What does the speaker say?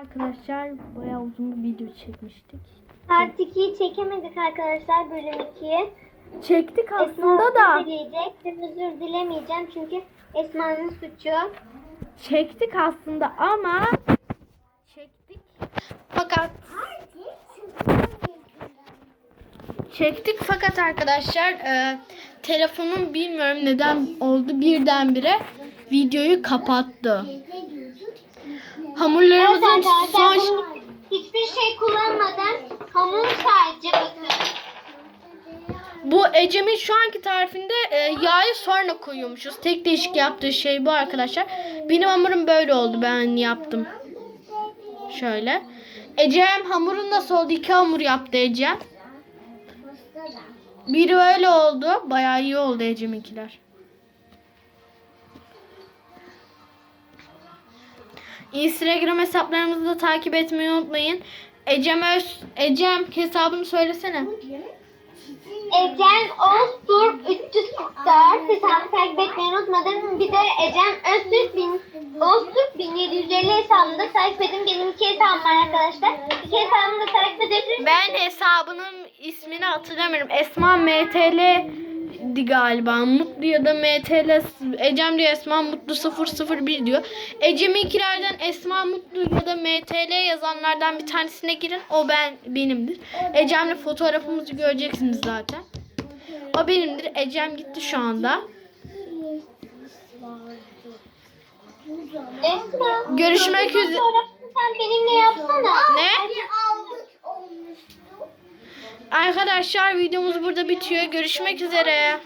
Arkadaşlar bayağı uzun bir video çekmiştik. Part 2'yi çekemedik arkadaşlar bölüm 2'yi. Çektik Esma aslında da. özür dileyecek. Özür dilemeyeceğim çünkü Esma'nın suçu. Çektik aslında ama çektik. Fakat çektik fakat arkadaşlar e, telefonum bilmiyorum neden oldu birdenbire videoyu kapattı. Evet Hamurlarımızın arkadaşlar son hiçbir şey kullanmadan hamur sadece bakın. Bu Ecem'in şu anki tarifinde e, yağı sonra koyuyormuşuz. Tek değişik yaptığı şey bu arkadaşlar. Benim hamurum böyle oldu. Ben yaptım. Şöyle. Ecem hamurun nasıl oldu? İki hamur yaptı Ecem. Biri öyle oldu. Bayağı iyi oldu Ecem'inkiler. Instagram hesaplarımızı da takip etmeyi unutmayın. Ecem Öz, Ecem hesabını söylesene. Ecem Öztürk 344 hesabını takip etmeyi unutmadım. Bir de Ecem Öztürk, bin, Öztürk 1750 hesabını da takip edin. Benim iki hesabım var arkadaşlar. İki hesabımı da takip edebilirsiniz. Ben hesabının ismini hatırlamıyorum. Esma MTL di galiba. Mutlu ya da MTL Ecem diyor Esma Mutlu 001 diyor. Ecem'inkilerden Esma Mutlu ya da MTL yazanlardan bir tanesine girin. O ben benimdir. Ecem'le fotoğrafımızı göreceksiniz zaten. O benimdir. Ecem gitti şu anda. Esma. Görüşmek üzere. Sen benimle yapsana. Arkadaşlar videomuz burada bitiyor. Görüşmek üzere.